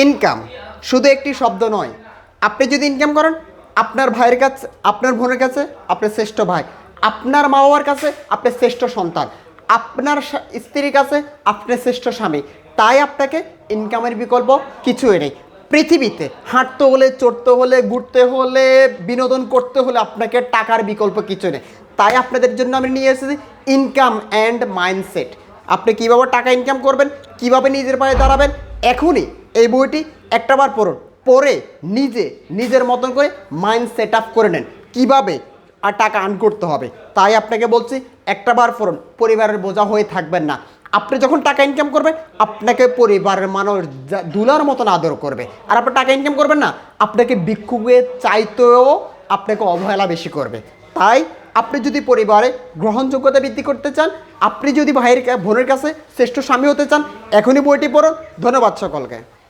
Income শুধু একটি শব্দ নয়। আপনি যদি ইনকাম করেন, আপনার ভাইয়ের কাছে, আপনার বোনের কাছে, আপনার শ্রেষ্ঠ ভাই, আপনার মা বাবার কাছে, আপনার শ্রেষ্ঠ সন্তান, আপনার স্ত্রীর কাছে, আপনার শ্রেষ্ঠ স্বামী, তাই আপনাকে ইনকামের বিকল্প কিছুই নেই। পৃথিবীতে হাঁটতে হলে, চড়তে হলে, ঘুরতে হলে, বিনোদন করতে হলে আপনাকে টাকার বিকল্প কিছু নেই। তাই আপনাদের জন্য আমি নিয়ে এসেছি ইনকাম অ্যান্ড মাইন্ডসেট আপনি কীভাবে টাকা ইনকাম করবেন, কীভাবে নিজের পায়ে দাঁড়াবেন, এখনই এই বইটি একটাবার পড়ুন। পড়ে নিজে, নিজের মতন করে মাইন্ড সেট আপ করে নেন। কীভাবে আর টাকা আর্ন করতে হবে? তাই আপনাকে বলছি একটাবার পড়ুন। পরিবারের বোঝা হয়ে থাকবেন না। আপনি যখন টাকা ইনকাম করবেন, আপনাকে পরিবারের মানুষ দুলার মতন আদর করবে। আর আপনি টাকা ইনকাম করবেন না, আপনাকে ভিক্ষুকে চাইতেও আপনাকে অবহেলা বেশি করবে। তাই আপনি যদি পরিবারে গ্রহণযোগ্যতা বৃদ্ধি করতে চান, আপনি যদি ভাইয়ের বোনের কাছে শ্রেষ্ঠ স্বামী হতে চান, এখনই বইটি পড়ুন। ধন্যবাদ সকলকে।